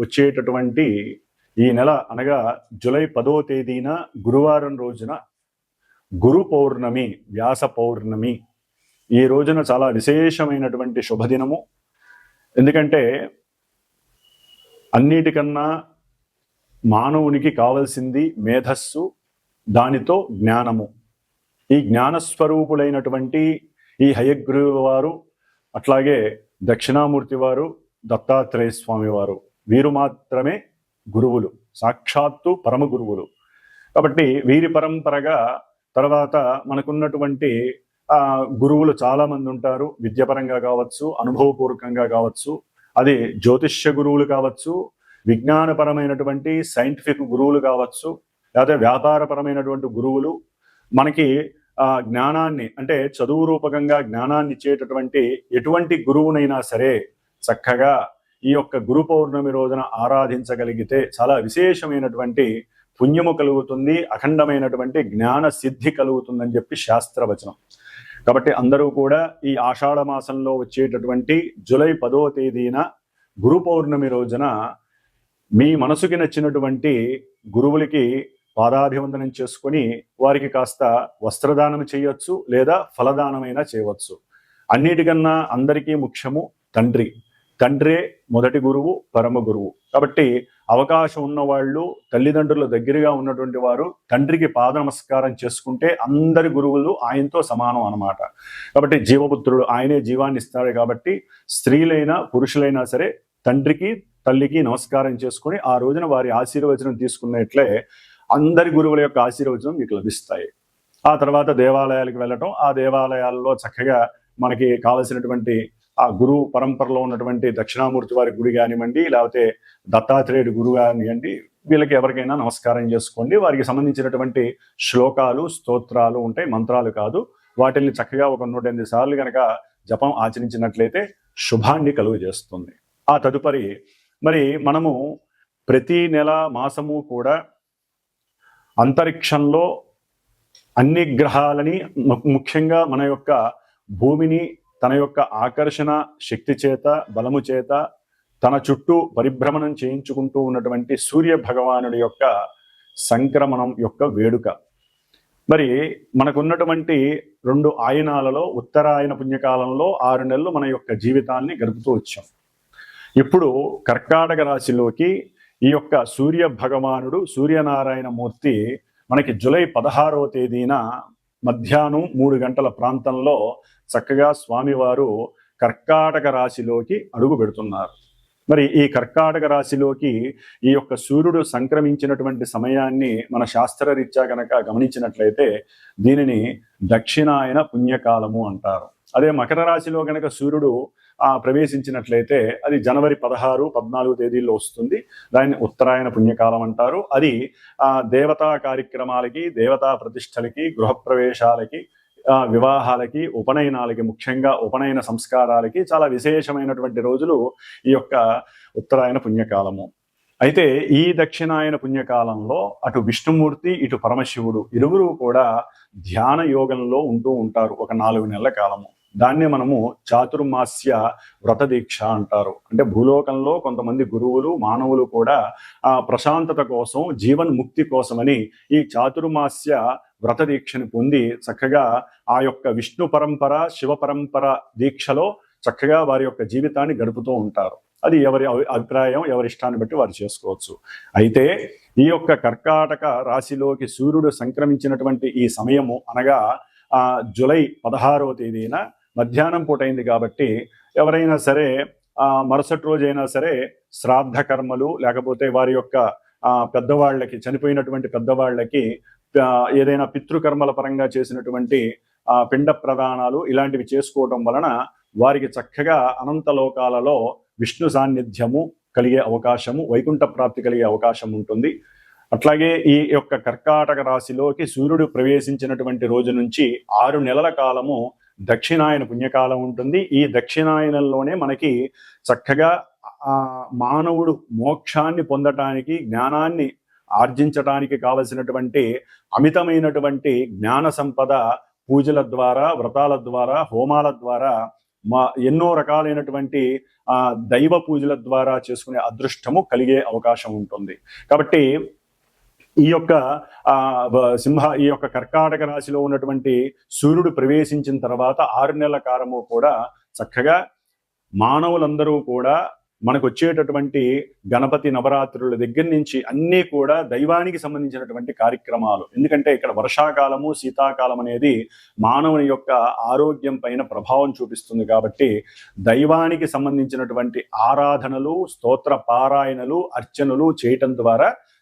వచ్చేటటువంటి ఈ నెల అనగా జూలై పదో తేదీన గురువారం రోజున గురు పౌర్ణమి వ్యాస పౌర్ణమి. ఈ రోజున చాలా విశేషమైనటువంటి శుభదినము. ఎందుకంటే అన్నిటికన్నా మానవునికి కావలసింది మేధస్సు దానితో జ్ఞానము. ఈ జ్ఞానస్వరూపులైనటువంటి ఈ హయగ్రీవ వారు అట్లాగే దక్షిణామూర్తి వారు దత్తాత్రేయ స్వామి వారు. వీరు మాత్రమే గురువులు సాక్షాత్తు పరమ గురువులు. కాబట్టి వీరి పరంపరగా తర్వాత మనకున్నటువంటి గురువులు చాలామంది ఉంటారు. విద్యపరంగా కావచ్చు అనుభవపూర్వకంగా కావచ్చు అది జ్యోతిష్య గురువులు కావచ్చు విజ్ఞానపరమైనటువంటి సైంటిఫిక్ గురువులు కావచ్చు లేకపోతే వ్యాపారపరమైనటువంటి గురువులు. మనకి ఆ జ్ఞానాన్ని అంటే చదువు రూపకంగా జ్ఞానాన్ని ఇచ్చేటటువంటి ఎటువంటి గురువునైనా సరే చక్కగా ఈ యొక్క గురు పౌర్ణమి రోజున ఆరాధించగలిగితే చాలా విశేషమైనటువంటి పుణ్యము కలుగుతుంది అఖండమైనటువంటి జ్ఞాన సిద్ధి కలుగుతుందని చెప్పి శాస్త్రవచనం. కాబట్టి అందరూ కూడా ఈ ఆషాఢ మాసంలో వచ్చేటటువంటి జూలై పదో తేదీన గురు పౌర్ణమి రోజున మీ మనసుకి నచ్చినటువంటి గురువులకి పాదాభివందనం చేసుకొని వారికి కాస్త వస్త్రదానం చేయొచ్చు లేదా ఫలదానమైనా చేయవచ్చు. అన్నిటికన్నా అందరికీ ముఖ్యము తండ్రి. తండ్రే మొదటి గురువు పరమ గురువు. కాబట్టి అవకాశం ఉన్న వాళ్ళు తల్లిదండ్రుల దగ్గరగా ఉన్నటువంటి వారు తండ్రికి పాద నమస్కారం చేసుకుంటే అందరి గురువులు ఆయనతో సమానం అన్నమాట. కాబట్టి జీవపుత్రుడు ఆయనే జీవాన్ని ఇస్తాడు కాబట్టి స్త్రీలైనా పురుషులైనా సరే తండ్రికి తల్లికి నమస్కారం చేసుకుని ఆ రోజున వారి ఆశీర్వచనం తీసుకున్నట్లే అందరి గురువుల యొక్క ఆశీర్వచనం మీకు లభిస్తాయి. ఆ తర్వాత దేవాలయాలకు వెళ్ళటం ఆ దేవాలయాల్లో చక్కగా మనకి కావలసినటువంటి ఆ గురు పరంపరలో ఉన్నటువంటి దక్షిణామూర్తి వారి గుడి కానివ్వండి లేకపోతే దత్తాత్రేయుడి గురు కానివ్వండి వీళ్ళకి ఎవరికైనా నమస్కారం చేసుకోండి. వారికి సంబంధించినటువంటి శ్లోకాలు స్తోత్రాలు ఉంటాయి మంత్రాలు కాదు. వాటిని చక్కగా ఒక నూట ఎనిమిది సార్లు కనుక జపం ఆచరించినట్లయితే శుభాన్ని కలుగు చేస్తుంది. ఆ తదుపరి మరి మనము ప్రతి నెల మాసము కూడా అంతరిక్షంలో అన్ని గ్రహాలని ము- ముఖ్యంగా మన యొక్క భూమిని తన యొక్క ఆకర్షణ శక్తి చేత బలము చేత తన చుట్టూ పరిభ్రమణం చేయించుకుంటూ ఉన్నటువంటి సూర్య భగవానుడి యొక్క సంక్రమణం యొక్క వేడుక. మరి మనకున్నటువంటి రెండు ఆయనాలలో ఉత్తరాయణ పుణ్యకాలంలో ఆరు నెలలు మన యొక్క జీవితాన్ని గడుపుతూ వచ్చాం. ఇప్పుడు కర్కాటక రాశిలోకి ఈ యొక్క సూర్య భగవానుడు సూర్యనారాయణ మూర్తి మనకి జూలై పదహారవ తేదీన మధ్యాహ్నం మూడు గంటల ప్రాంతంలో చక్కగా స్వామివారు కర్కాటక రాశిలోకి అడుగు పెడుతున్నారు. మరి ఈ కర్కాటక రాశిలోకి ఈ యొక్క సూర్యుడు సంక్రమించినటువంటి సమయాన్ని మన శాస్త్రరీత్యా కనుక గమనించినట్లయితే దీనిని దక్షిణాయన పుణ్యకాలము అంటారు. అదే మకర రాశిలో కనుక సూర్యుడు ప్రవేశించినట్లయితే అది జనవరి పదహారు పద్నాలుగు తేదీల్లో వస్తుంది. దాన్ని ఉత్తరాయణ పుణ్యకాలం అంటారు. అది దేవతా కార్యక్రమాలకి దేవతా ప్రతిష్టలకి గృహప్రవేశాలకి వివాహాలకి ఉపనయనాలకి ముఖ్యంగా ఉపనయన సంస్కారాలకి చాలా విశేషమైనటువంటి రోజులు ఈ యొక్క ఉత్తరాయణ పుణ్యకాలము. అయితే ఈ దక్షిణాయన పుణ్యకాలంలో అటు విష్ణుమూర్తి ఇటు పరమశివుడు ఇరువురు కూడా ధ్యాన యోగంలో ఉంటూ ఉంటారు ఒక నాలుగు నెలల కాలము. దాన్నే మనము చాతుర్మాస్య వ్రత దీక్ష అంటారు. అంటే భూలోకంలో కొంతమంది గురువులు మానవులు కూడా ఆ ప్రశాంతత కోసం జీవన్ ముక్తి కోసమని ఈ చాతుర్మాస్య వ్రత దీక్షను పొంది చక్కగా ఆ యొక్క విష్ణు పరంపర శివ పరంపర దీక్షలో చక్కగా వారి యొక్క జీవితాన్ని గడుపుతూ ఉంటారు. అది ఎవరి అభిప్రాయం ఎవరి ఇష్టాన్ని బట్టి వారు చేసుకోవచ్చు. అయితే ఈ యొక్క కర్కాటక రాశిలోకి సూర్యుడు సంక్రమించినటువంటి ఈ సమయము అనగా జూలై జులై పదహారవ తేదీన మధ్యాహ్నం పూట అయింది కాబట్టి ఎవరైనా సరే ఆ మరుసటి రోజైనా సరే శ్రాద్ధ కర్మలు లేకపోతే వారి యొక్క ఆ పెద్దవాళ్ళకి చనిపోయినటువంటి పెద్దవాళ్ళకి ఏదైనా పితృకర్మల పరంగా చేసినటువంటి ఆ పిండ ప్రదానాలు ఇలాంటివి చేసుకోవడం వలన వారికి చక్కగా అనంత లోకాలలో విష్ణు సాన్నిధ్యము కలిగే అవకాశము వైకుంఠ ప్రాప్తి కలిగే అవకాశం ఉంటుంది. అట్లాగే ఈ యొక్క కర్కాటక రాశిలోకి సూర్యుడు ప్రవేశించినటువంటి రోజు నుంచి ఆరు నెలల కాలము దక్షిణాయన పుణ్యకాలం ఉంటుంది. ఈ దక్షిణాయనంలోనే మనకి చక్కగా మానవుడు మోక్షాన్ని పొందటానికి జ్ఞానాన్ని ఆర్జించటానికి కావలసినటువంటి అమితమైనటువంటి జ్ఞాన సంపద పూజల ద్వారా వ్రతాల ద్వారా హోమాల ద్వారా మా ఎన్నో రకాలైనటువంటి దైవ పూజల ద్వారా చేసుకునే అదృష్టము కలిగే అవకాశం ఉంటుంది. కాబట్టి ఈ యొక్క ఆ సింహ ఈ యొక్క కర్కాటక రాశిలో ఉన్నటువంటి సూర్యుడు ప్రవేశించిన తర్వాత ఆరు నెలల కాలము కూడా చక్కగా మానవులందరూ కూడా మనకు వచ్చేటటువంటి గణపతి నవరాత్రుల దగ్గర నుంచి అన్నీ కూడా దైవానికి సంబంధించినటువంటి కార్యక్రమాలు. ఎందుకంటే ఇక్కడ వర్షాకాలము శీతాకాలం అనేది మానవుని యొక్క ఆరోగ్యం పైన ప్రభావం చూపిస్తుంది కాబట్టి దైవానికి సంబంధించినటువంటి ఆరాధనలు స్తోత్ర పారాయణలు అర్చనలు చేయటం ద్వారా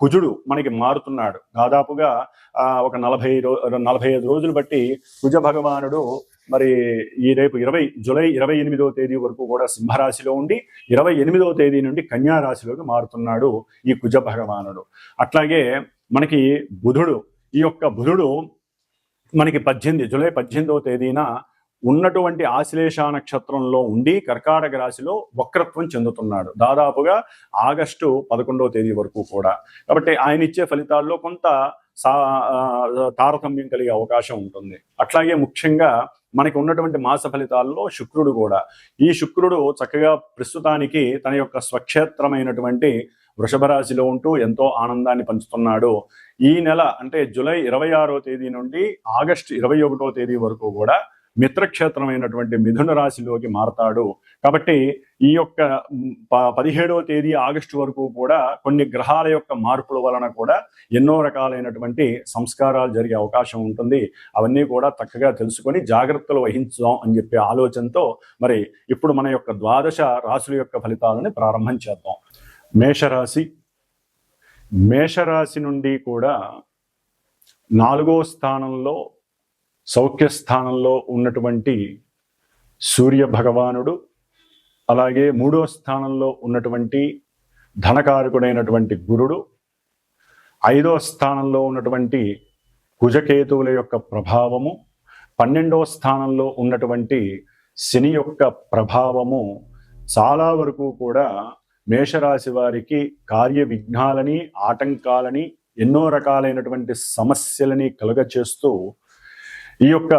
కుజుడు మనకి మారుతున్నాడు. దాదాపుగా ఒక నలభై రో నలభై ఐదు రోజులు బట్టి కుజ భగవానుడు మరి ఈ రేపు ఇరవై జూలై ఇరవై ఎనిమిదవ తేదీ వరకు కూడా సింహరాశిలో ఉండి ఇరవై ఎనిమిదవ తేదీ నుండి కన్యారాశిలోకి మారుతున్నాడు ఈ కుజ భగవానుడు. అట్లాగే మనకి బుధుడు ఈ యొక్క బుధుడు మనకి పద్దెనిమిది జూలై పద్దెనిమిదవ తేదీన ఉన్నటువంటి ఆశ్లేష నక్షత్రంలో ఉండి కర్కాటక రాశిలో వక్రత్వం చెందుతున్నాడు. దాదాపుగా ఆగస్టు పదకొండవ తేదీ వరకు కూడా. కాబట్టి ఆయన ఇచ్చే ఫలితాల్లో కొంత సా తారతమ్యం కలిగే అవకాశం ఉంటుంది. అట్లాగే ముఖ్యంగా మనకి ఉన్నటువంటి మాస ఫలితాల్లో శుక్రుడు కూడా. ఈ శుక్రుడు చక్కగా ప్రస్తుతానికి తన యొక్క స్వక్షేత్రమైనటువంటి వృషభ రాశిలో ఉంటూ ఎంతో ఆనందాన్ని పంచుతున్నాడు. ఈ నెల అంటే జూలై ఇరవై ఆరో తేదీ నుండి ఆగస్టు ఇరవై ఒకటో తేదీ వరకు కూడా మిత్రక్షేత్రమైనటువంటి మిథున రాశిలోకి మారతాడు. కాబట్టి ఈ యొక్క ప- పదిహేడవ తేదీ ఆగస్టు వరకు కూడా కొన్ని గ్రహాల యొక్క మార్పుల వలన కూడా ఎన్నో రకాలైనటువంటి సంస్కారాలు జరిగే అవకాశం ఉంటుంది. అవన్నీ కూడా చక్కగా తెలుసుకొని జాగ్రత్తలు వహించుదాం అని చెప్పే ఆలోచనతో మరి ఇప్పుడు మన యొక్క ద్వాదశ రాశుల యొక్క ఫలితాలని ప్రారంభం చేద్దాం. మేషరాశి. మేషరాశి నుండి కూడా నాలుగో స్థానంలో సౌఖ్య స్థానంలో ఉన్నటువంటి సూర్య భగవానుడు అలాగే మూడో స్థానంలో ఉన్నటువంటి ధనకారకుడైనటువంటి గురుడు ఐదో స్థానంలో ఉన్నటువంటి కుజకేతువుల యొక్క ప్రభావము పన్నెండవ స్థానంలో ఉన్నటువంటి శని యొక్క ప్రభావము చాలా వరకు కూడా మేషరాశి వారికి కార్య విఘ్నాలని ఆటంకాలని ఎన్నో రకాలైనటువంటి సమస్యలని కలుగచేస్తూ ఈ యొక్క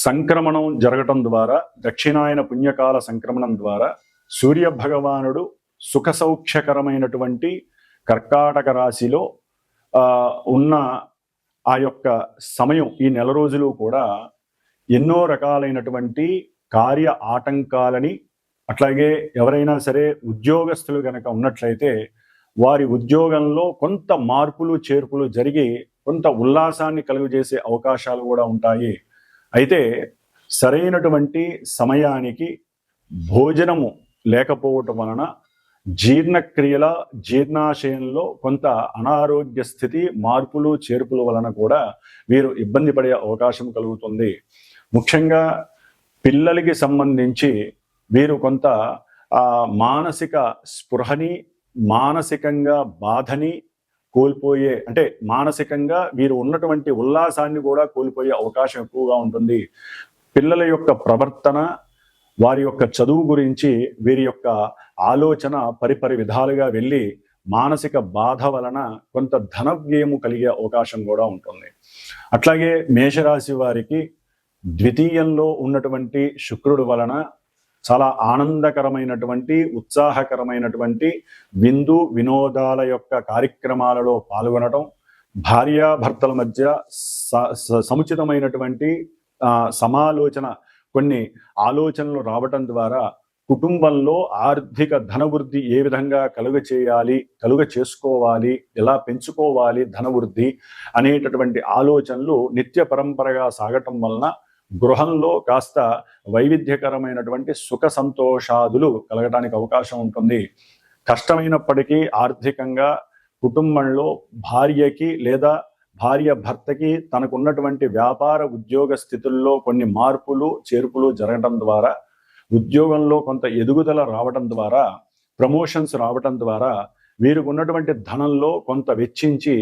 సంక్రమణం జరగటం ద్వారా దక్షిణాయన పుణ్యకాల సంక్రమణం ద్వారా సూర్య భగవానుడు సుఖ సౌఖ్యకరమైనటువంటి కర్కాటక రాశిలో ఉన్న ఆ యొక్క సమయం ఈ నెల రోజులు కూడా ఎన్నో రకాలైనటువంటి కార్య ఆటంకాలని అట్లాగే ఎవరైనా సరే ఉద్యోగస్తులు కనుక ఉన్నట్లయితే వారి ఉద్యోగంలో కొంత మార్పులు చేర్పులు జరిగి కొంత ఉల్లాసాన్ని కలుగజేసే అవకాశాలు కూడా ఉంటాయి. అయితే సరైనటువంటి సమయానికి భోజనము లేకపోవటం వలన జీర్ణక్రియల జీర్ణాశయంలో కొంత అనారోగ్య స్థితి మార్పులు చేర్పుల వలన కూడా వీరు ఇబ్బంది పడే అవకాశం కలుగుతుంది. ముఖ్యంగా పిల్లలకి సంబంధించి వీరు కొంత మానసిక స్పృహని మానసికంగా బాధని కోల్పోయే అంటే మానసికంగా వీరు ఉన్నటువంటి ఉల్లాసాన్ని కూడా కోల్పోయే అవకాశం ఎక్కువగా ఉంటుంది. పిల్లల యొక్క ప్రవర్తన వారి యొక్క చదువు గురించి వీరి యొక్క ఆలోచన పరిపరి విధాలుగా వెళ్ళి మానసిక బాధ వలన కొంత ధన వ్యయము కలిగే అవకాశం కూడా ఉంటుంది. అట్లాగే మేషరాశి వారికి ద్వితీయంలో ఉన్నటువంటి శుక్రుడు వలన చాలా ఆనందకరమైనటువంటి ఉత్సాహకరమైనటువంటి విందు వినోదాల యొక్క కార్యక్రమాలలో పాల్గొనడం భార్యాభర్తల మధ్య స- స- సముచితమైనటువంటి సమాలోచన కొన్ని ఆలోచనలు రావటం ద్వారా కుటుంబంలో ఆర్థిక ధనవృద్ధి ఏ విధంగా కలుగ చేయాలి కలుగ చేసుకోవాలి ఎలా పెంచుకోవాలి ధనవృద్ధి అనేటటువంటి ఆలోచనలు నిత్య పరంపరగా సాగటం వలన గృహంలో కాస్త వైవిధ్యకరమైనటువంటి సుఖ సంతోషాదులు కలగడానికి అవకాశం ఉంటుంది. కష్టమైనప్పటికీ ఆర్థికంగా కుటుంబంలో భార్యకి లేదా భార్య భర్తకి తనకున్నటువంటి వ్యాపార ఉద్యోగ స్థితుల్లో కొన్ని మార్పులు చేర్పులు జరగడం ద్వారా ఉద్యోగంలో కొంత ఎదుగుదల రావడం ద్వారా ప్రమోషన్స్ రావడం ద్వారా వీరికి ఉన్నటువంటి ధనంలో కొంత వెచ్చించి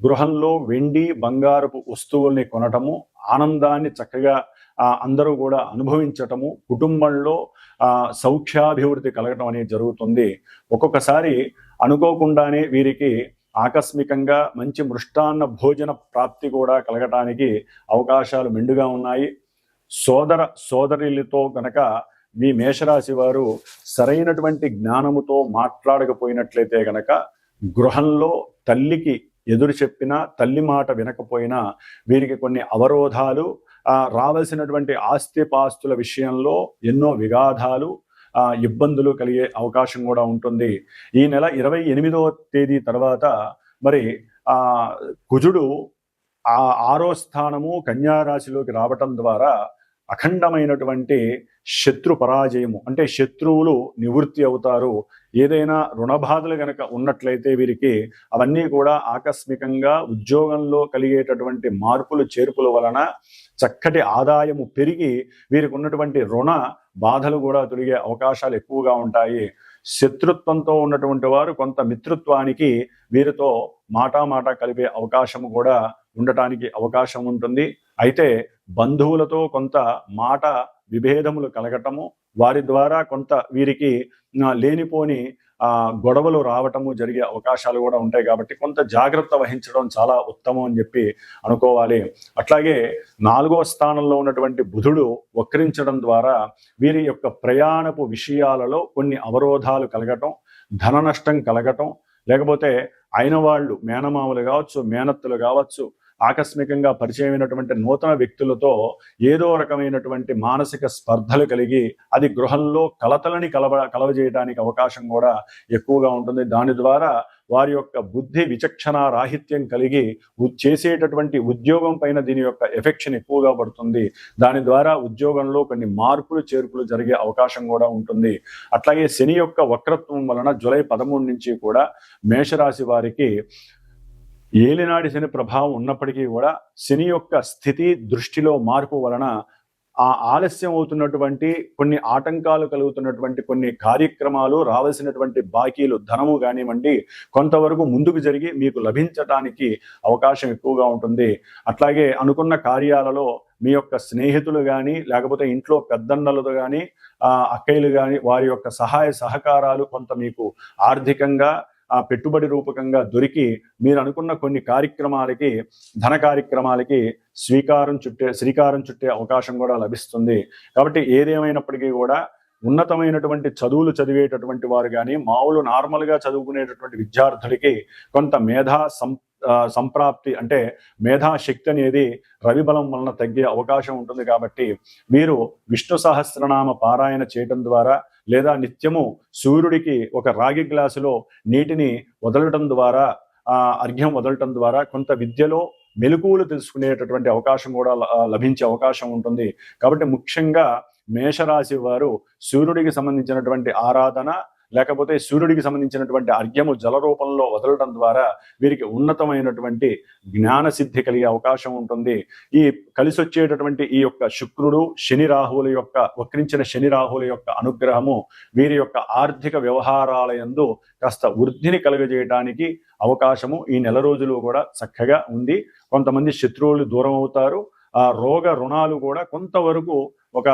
గృహంలో వెండి బంగారపు వస్తువుల్ని కొనటము ఆనందాన్ని చక్కగా అందరూ కూడా అనుభవించటము కుటుంబంలో సౌఖ్యాభివృద్ధి కలగటం అనేది జరుగుతుంది. ఒక్కొక్కసారి అనుకోకుండానే వీరికి ఆకస్మికంగా మంచి మృష్టాన్న భోజన ప్రాప్తి కూడా కలగటానికి అవకాశాలు మెండుగా ఉన్నాయి. సోదర సోదరులతో గనక మీ మేషరాశి వారు సరైనటువంటి జ్ఞానముతో మాట్లాడకపోయినట్లయితే గనక గృహంలో తల్లికి ఎదురు చెప్పినా తల్లి మాట వినకపోయినా వీరికి కొన్ని అవరోధాలు ఆ, రావాల్సినటువంటి ఆస్తిపాస్తుల విషయంలో ఎన్నో విగాధాలు ఇబ్బందులు కలిగే అవకాశం కూడా ఉంటుంది. ఈ నెల ఇరవై ఎనిమిదవ తేదీ తర్వాత మరి ఆ కుజుడు ఆ ఆరో స్థానము కన్యారాశిలోకి రావటం ద్వారా అఖండమైనటువంటి శత్రు పరాజయము. అంటే శత్రువులు నివృత్తి అవుతారు. ఏదైనా రుణబాధలు గనక ఉన్నట్లయితే వీరికి అవన్నీ కూడా ఆకస్మికంగా ఉద్యోగంలో కలిగేటటువంటి మార్పులు చేర్పుల వలన చక్కటి ఆదాయము పెరిగి వీరికి ఉన్నటువంటి రుణ బాధలు కూడా తొలిగే అవకాశాలు ఎక్కువగా ఉంటాయి. శత్రుత్వంతో ఉన్నటువంటి వారు కొంత మిత్రత్వానికి వీరితో మాటామాట కలిపే అవకాశం కూడా ఉండటానికి అవకాశం ఉంటుంది. అయితే బంధువులతో కొంత మాట విభేదములు కలగటము వారి ద్వారా కొంత వీరికి లేనిపోని గొడవలు రావటము జరిగే అవకాశాలు కూడా ఉంటాయి కాబట్టి కొంత జాగ్రత్త వహించడం చాలా ఉత్తమం అని చెప్పి అనుకోవాలి. అట్లాగే నాలుగో స్థానంలో ఉన్నటువంటి బుధుడు వక్రించడం ద్వారా వీరి యొక్క ప్రయాణపు విషయాలలో కొన్ని అవరోధాలు కలగటం ధన నష్టం కలగటం లేకపోతే అయిన వాళ్ళు మేనమామలు కావచ్చు మేనత్తులు కావచ్చు ఆకస్మికంగా పరిచయమైనటువంటి నూతన వ్యక్తులతో ఏదో రకమైనటువంటి మానసిక స్పర్ధలు కలిగి అది గృహంలో కలతలని కలవ కలవజేయడానికి అవకాశం కూడా ఎక్కువగా ఉంటుంది. దాని ద్వారా వారి యొక్క బుద్ధి విచక్షణ రాహిత్యం కలిగి చేసేటటువంటి ఉద్యోగం పైన దీని యొక్క ఎఫెక్షన్ ఎక్కువగా పడుతుంది. దాని ద్వారా ఉద్యోగంలో కొన్ని మార్పులు చేర్పులు జరిగే అవకాశం కూడా ఉంటుంది. అట్లాగే శని యొక్క వక్రత్వం వలన జూలై పదమూడు నుంచి కూడా మేషరాశి వారికి ఏలినాడి శని ప్రభావం ఉన్నప్పటికీ కూడా శని యొక్క స్థితి దృష్టిలో మార్పు వలన ఆ ఆలస్యం అవుతున్నటువంటి కొన్ని ఆటంకాలు కలుగుతున్నటువంటి కొన్ని కార్యక్రమాలు రావాల్సినటువంటి బాకీలు ధనము కానివ్వండి కొంతవరకు ముందుకు జరిగి మీకు లభించటానికి అవకాశం ఎక్కువగా ఉంటుంది. అట్లాగే అనుకున్న కార్యాలలో మీ యొక్క స్నేహితులు కానీ లేకపోతే ఇంట్లో పెద్దన్నలతో కానీ అక్కయ్యలు కానీ వారి యొక్క సహాయ సహకారాలు కొంత మీకు ఆర్థికంగా ఆ పెట్టుబడి రూపకంగా దొరికి మీరు అనుకున్న కొన్ని కార్యక్రమాలకి ధన కార్యక్రమాలకి స్వీకారం చుట్టే శ్రీకారం చుట్టే అవకాశం కూడా లభిస్తుంది. కాబట్టి ఏదేమైనప్పటికీ కూడా ఉన్నతమైనటువంటి చదువులు చదివేటటువంటి వారు కానీ మామూలు నార్మల్గా చదువుకునేటటువంటి విద్యార్థులకి కొంత మేధా సం సంప్రాప్తి అంటే మేధాశక్తి అనేది రవిబలం వలన తగ్గే అవకాశం ఉంటుంది కాబట్టి మీరు విష్ణు సహస్రనామ పారాయణ చేయడం ద్వారా లేదా నిత్యము సూర్యుడికి ఒక రాగి గ్లాసులో నీటిని వదలటం ద్వారా ఆ అర్ఘ్యం వదలటం ద్వారా కొంత విద్యలో మెలకువలు తెలుసుకునేటటువంటి అవకాశం కూడా లభించే అవకాశం ఉంటుంది. కాబట్టి ముఖ్యంగా మేషరాశి వారు సూర్యుడికి సంబంధించినటువంటి ఆరాధన లేకపోతే సూర్యుడికి సంబంధించినటువంటి అర్ఘ్యము జల రూపంలో వదలడం ద్వారా వీరికి ఉన్నతమైనటువంటి జ్ఞాన సిద్ధి కలిగే అవకాశం ఉంటుంది. ఈ కలిసి వచ్చేటటువంటి ఈ యొక్క శుక్రుడు శని రాహువుల యొక్క వక్రించిన శని రాహువుల యొక్క అనుగ్రహము వీరి యొక్క ఆర్థిక వ్యవహారాల యందు కాస్త వృద్ధిని కలుగజేయడానికి అవకాశము ఈ నెల రోజులు కూడా చక్కగా ఉంది. కొంతమంది శత్రువులు దూరం అవుతారు. ఆ రోగ రుణాలు కూడా కొంతవరకు ఒక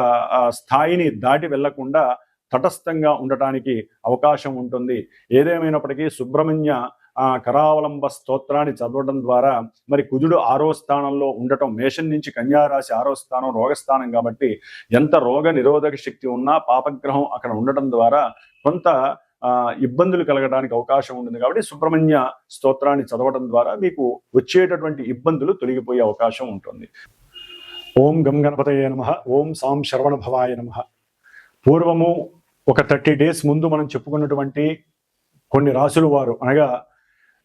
స్థాయిని దాటి వెళ్ళకుండా తటస్థంగా ఉండటానికి అవకాశం ఉంటుంది. ఏదేమైనప్పటికీ సుబ్రహ్మణ్య ఆ కరావలంబ స్తోత్రాన్ని చదవడం ద్వారా మరి కుజుడు ఆరో స్థానంలో ఉండటం మేషం నుంచి కన్యారాశి ఆరో స్థానం రోగస్థానం కాబట్టి ఎంత రోగ నిరోధక శక్తి ఉన్నా పాపగ్రహం అక్కడ ఉండటం ద్వారా కొంత ఆ, ఇబ్బందులు కలగడానికి అవకాశం ఉంటుంది. కాబట్టి సుబ్రహ్మణ్య స్తోత్రాన్ని చదవడం ద్వారా మీకు వచ్చేటటువంటి ఇబ్బందులు తొలగిపోయే అవకాశం ఉంటుంది. ఓం గం గణపతయ నమ. ఓం సాం శరవణ భవాయ నమ. పూర్వము ఒక థర్టీ డేస్ ముందు మనం చెప్పుకున్నటువంటి కొన్ని రాసులు వారు అనగా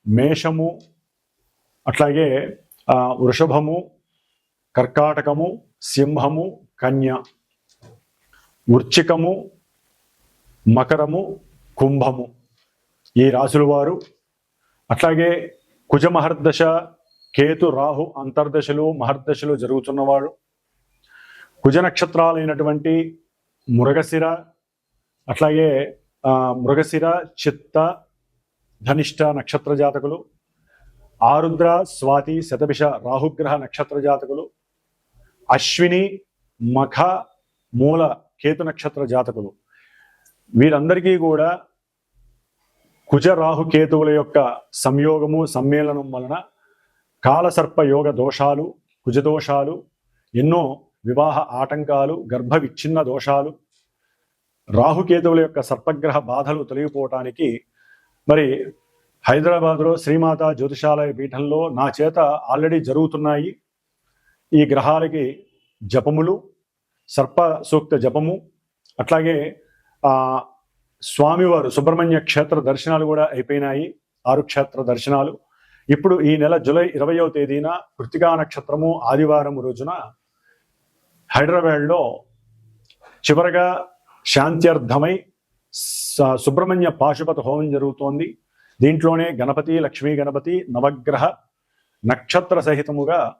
మేషము అట్లాగే వృషభము కర్కాటకము సింహము కన్య వృచ్చికము మకరము కుంభము ఈ రాసుల వారు. అట్లాగే కుజ మహర్దశ కేతు రాహు అంతర్దశలు మహర్దశలు జరుగుతున్నవాడు కుజ నక్షత్రాలైనటువంటి మృగశిర అట్లాగే మృగశిర చిత్త ధనిష్ట నక్షత్ర జాతకులు ఆరుద్ర స్వాతి శతభిష రాహుగ్రహ నక్షత్ర జాతకులు అశ్విని మఖ మూల కేతు నక్షత్ర జాతకులు. వీరందరికీ కూడా కుజ రాహు కేతువుల యొక్క సంయోగము సమ్మేళనం వలన కాలసర్ప యోగ దోషాలు కుజదోషాలు ఎన్నో వివాహ ఆటంకాలు గర్భ విచ్ఛిన్న దోషాలు రాహుకేతువుల యొక్క సర్పగ్రహ బాధలు తొలగిపోవటానికి మరి హైదరాబాద్లో శ్రీమాత జ్యోతిషాలయ పీఠంలో నా చేత ఆల్రెడీ జరుగుతున్నాయి ఈ గ్రహాలకి జపములు సర్ప సూక్త జపము అట్లాగే స్వామివారు సుబ్రహ్మణ్య క్షేత్ర దర్శనాలు కూడా అయిపోయినాయి ఆరు క్షేత్ర దర్శనాలు. ఇప్పుడు ఈ నెల జూలై ఇరవయో తేదీన కృతికా నక్షత్రము ఆదివారం రోజున హైదరాబాద్లో చివరగా శాంత్యర్థమై స- సుబ్రహ్మణ్య పాశుపత హోమం జరుగుతోంది. దీంట్లోనే గణపతి లక్ష్మీ గణపతి నవగ్రహ నక్షత్ర సహితముగా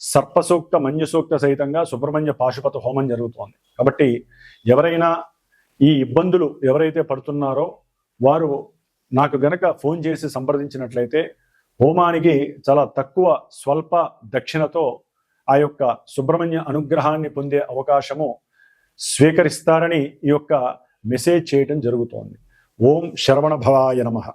సర్పసూక్త మంజసూక్త సహితంగా సుబ్రహ్మణ్య పాశుపత హోమం జరుగుతోంది. కాబట్టి ఎవరైనా ఈ ఇబ్బందులు ఎవరైతే పడుతున్నారో వారు నాకు గనక ఫోన్ చేసి సంప్రదించినట్లయితే హోమానికి చాలా తక్కువ స్వల్ప దక్షిణతో ఆ యొక్క సుబ్రహ్మణ్య అనుగ్రహాన్ని పొందే అవకాశము స్వీకరిస్తారని ఈ యొక్క మెసేజ్ చేయటం జరుగుతోంది. ఓం శరవణ భవాయ నమః.